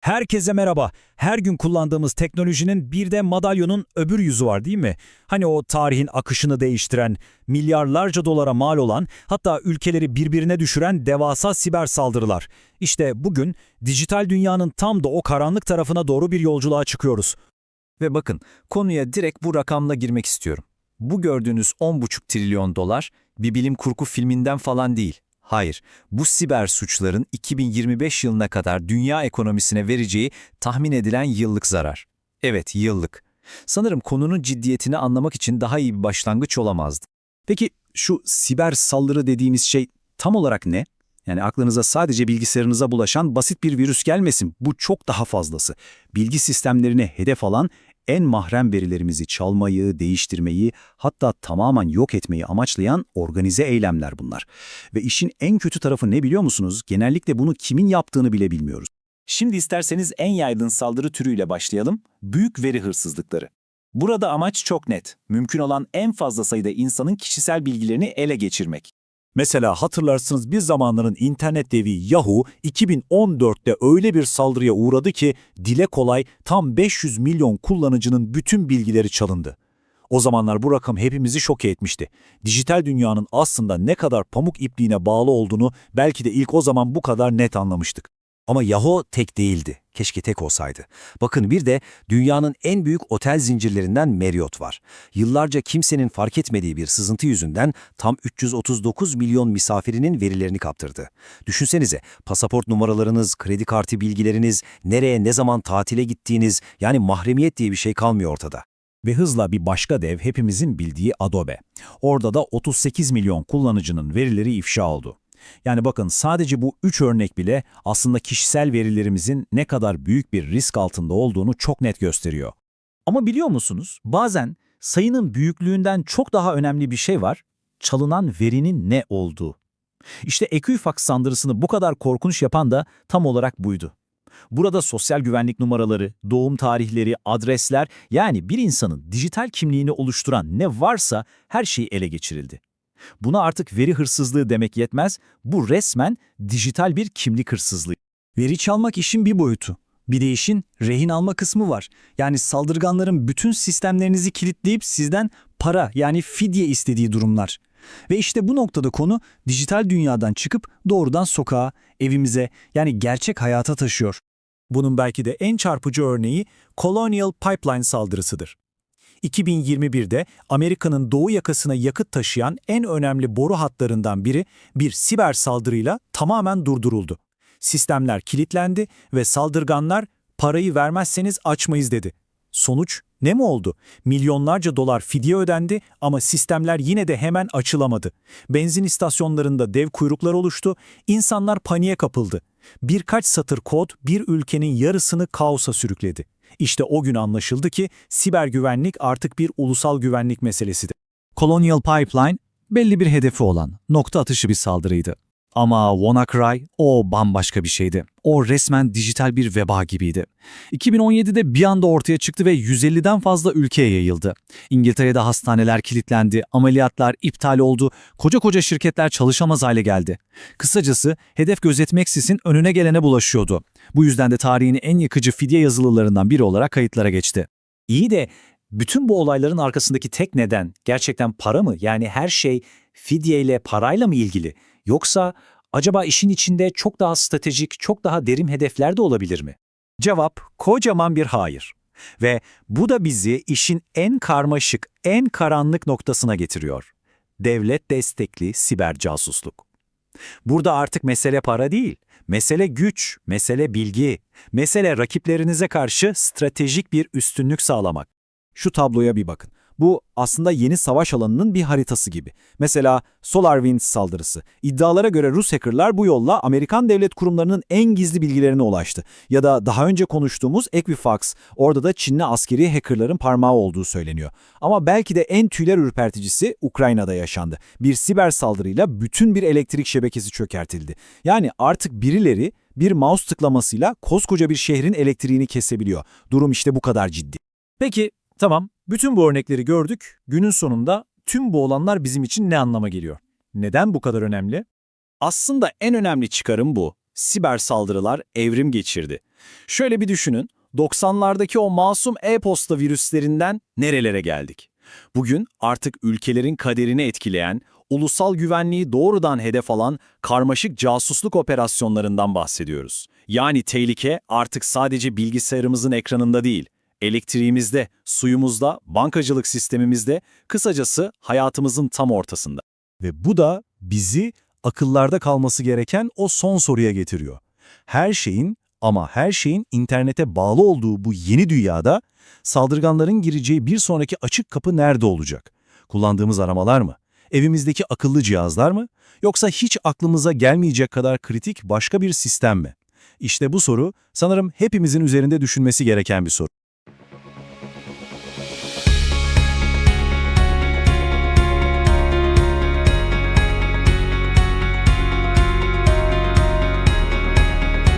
Herkese merhaba. Her gün kullandığımız teknolojinin bir de madalyonun öbür yüzü var değil mi? Hani o tarihin akışını değiştiren, milyarlarca dolara mal olan, hatta ülkeleri birbirine düşüren devasa siber saldırılar. İşte bugün dijital dünyanın tam da o karanlık tarafına doğru bir yolculuğa çıkıyoruz. Ve bakın konuya direkt bu rakamla girmek istiyorum. Bu gördüğünüz 10,5 trilyon dolar bir bilim kurgu filminden falan değil. Hayır, bu siber suçların 2025 yılına kadar dünya ekonomisine vereceği tahmin edilen yıllık zarar. Evet, yıllık. Sanırım konunun ciddiyetini anlamak için daha iyi bir başlangıç olamazdı. Peki şu siber saldırı dediğimiz şey tam olarak ne? Yani aklınıza sadece bilgisayarınıza bulaşan basit bir virüs gelmesin. Bu çok daha fazlası. Bilgi sistemlerine hedef alan en mahrem verilerimizi çalmayı, değiştirmeyi, hatta tamamen yok etmeyi amaçlayan organize eylemler bunlar. Ve işin en kötü tarafı ne biliyor musunuz? Genellikle bunu kimin yaptığını bile bilmiyoruz. Şimdi isterseniz en yaygın saldırı türüyle başlayalım. Büyük veri hırsızlıkları. Burada amaç çok net. Mümkün olan en fazla sayıda insanın kişisel bilgilerini ele geçirmek. Mesela hatırlarsınız bir zamanların internet devi Yahoo 2014'te öyle bir saldırıya uğradı ki dile kolay tam 500 milyon kullanıcının bütün bilgileri çalındı. O zamanlar bu rakam hepimizi şok etmişti. Dijital dünyanın aslında ne kadar pamuk ipliğine bağlı olduğunu belki de ilk o zaman bu kadar net anlamıştık. Ama Yahoo tek değildi. Keşke tek olsaydı. Bakın bir de dünyanın en büyük otel zincirlerinden Marriott var. Yıllarca kimsenin fark etmediği bir sızıntı yüzünden tam 339 milyon misafirinin verilerini kaptırdı. Düşünsenize pasaport numaralarınız, kredi kartı bilgileriniz, nereye ne zaman tatile gittiğiniz yani mahremiyet diye bir şey kalmıyor ortada. Ve hızla bir başka dev hepimizin bildiği Adobe. Orada da 38 milyon kullanıcının verileri ifşa oldu. Yani bakın sadece bu üç örnek bile aslında kişisel verilerimizin ne kadar büyük bir risk altında olduğunu çok net gösteriyor. Ama biliyor musunuz, bazen sayının büyüklüğünden çok daha önemli bir şey var, çalınan verinin ne olduğu. İşte Equifax sandırısını bu kadar korkunç yapan da tam olarak buydu. Burada sosyal güvenlik numaraları, doğum tarihleri, adresler yani bir insanın dijital kimliğini oluşturan ne varsa her şey ele geçirildi. Buna artık veri hırsızlığı demek yetmez, bu resmen dijital bir kimlik hırsızlığı. Veri çalmak işin bir boyutu. Bir de işin rehin alma kısmı var. Yani saldırganların bütün sistemlerinizi kilitleyip sizden para yani fidye istediği durumlar. Ve işte bu noktada konu dijital dünyadan çıkıp doğrudan sokağa, evimize yani gerçek hayata taşıyor. Bunun belki de en çarpıcı örneği Colonial Pipeline saldırısıdır. 2021'de Amerika'nın doğu yakasına yakıt taşıyan en önemli boru hatlarından biri bir siber saldırıyla tamamen durduruldu. Sistemler kilitlendi ve saldırganlar parayı vermezseniz açmayız dedi. Sonuç ne mi oldu? Milyonlarca dolar fidye ödendi ama sistemler yine de hemen açılamadı. Benzin istasyonlarında dev kuyruklar oluştu, insanlar paniğe kapıldı. Birkaç satır kod bir ülkenin yarısını kaosa sürükledi. İşte o gün anlaşıldı ki siber güvenlik artık bir ulusal güvenlik meselesidir. Colonial Pipeline belli bir hedefi olan nokta atışı bir saldırıydı. Ama WannaCry o bambaşka bir şeydi. O resmen dijital bir veba gibiydi. 2017'de bir anda ortaya çıktı ve 150'den fazla ülkeye yayıldı. İngiltere'de hastaneler kilitlendi, ameliyatlar iptal oldu, koca koca şirketler çalışamaz hale geldi. Kısacası hedef gözetmeksizin önüne gelene bulaşıyordu. Bu yüzden de tarihin en yıkıcı fidye yazılılarından biri olarak kayıtlara geçti. İyi de bütün bu olayların arkasındaki tek neden gerçekten para mı? Yani her şey fidyeyle, parayla mı ilgili? Yoksa acaba işin içinde çok daha stratejik, çok daha derin hedefler de olabilir mi? Cevap kocaman bir hayır. Ve bu da bizi işin en karmaşık, en karanlık noktasına getiriyor. Devlet destekli siber casusluk. Burada artık mesele para değil, mesele güç, mesele bilgi, mesele rakiplerinize karşı stratejik bir üstünlük sağlamak. Şu tabloya bir bakın. Bu aslında yeni savaş alanının bir haritası gibi. Mesela SolarWinds saldırısı. İddialara göre Rus hackerlar bu yolla Amerikan devlet kurumlarının en gizli bilgilerine ulaştı. Ya da daha önce konuştuğumuz Equifax, orada da Çinli askeri hackerların parmağı olduğu söyleniyor. Ama belki de en tüyler ürperticisi Ukrayna'da yaşandı. Bir siber saldırıyla bütün bir elektrik şebekesi çökertildi. Yani artık birileri bir mouse tıklamasıyla koskoca bir şehrin elektriğini kesebiliyor. Durum işte bu kadar ciddi. Peki, tamam. Bütün bu örnekleri gördük. Günün sonunda tüm bu olanlar bizim için ne anlama geliyor? Neden bu kadar önemli? Aslında en önemli çıkarım bu. Siber saldırılar evrim geçirdi. Şöyle bir düşünün, 90'lardaki o masum e-posta virüslerinden nerelere geldik? Bugün artık ülkelerin kaderini etkileyen, ulusal güvenliği doğrudan hedef alan karmaşık casusluk operasyonlarından bahsediyoruz. Yani tehlike artık sadece bilgisayarımızın ekranında değil, elektriğimizde, suyumuzda, bankacılık sistemimizde, kısacası hayatımızın tam ortasında. Ve bu da bizi akıllarda kalması gereken o son soruya getiriyor. Her şeyin ama her şeyin internete bağlı olduğu bu yeni dünyada saldırganların gireceği bir sonraki açık kapı nerede olacak? Kullandığımız aramalar mı? Evimizdeki akıllı cihazlar mı? Yoksa hiç aklımıza gelmeyecek kadar kritik başka bir sistem mi? İşte bu soru sanırım hepimizin üzerinde düşünmesi gereken bir soru.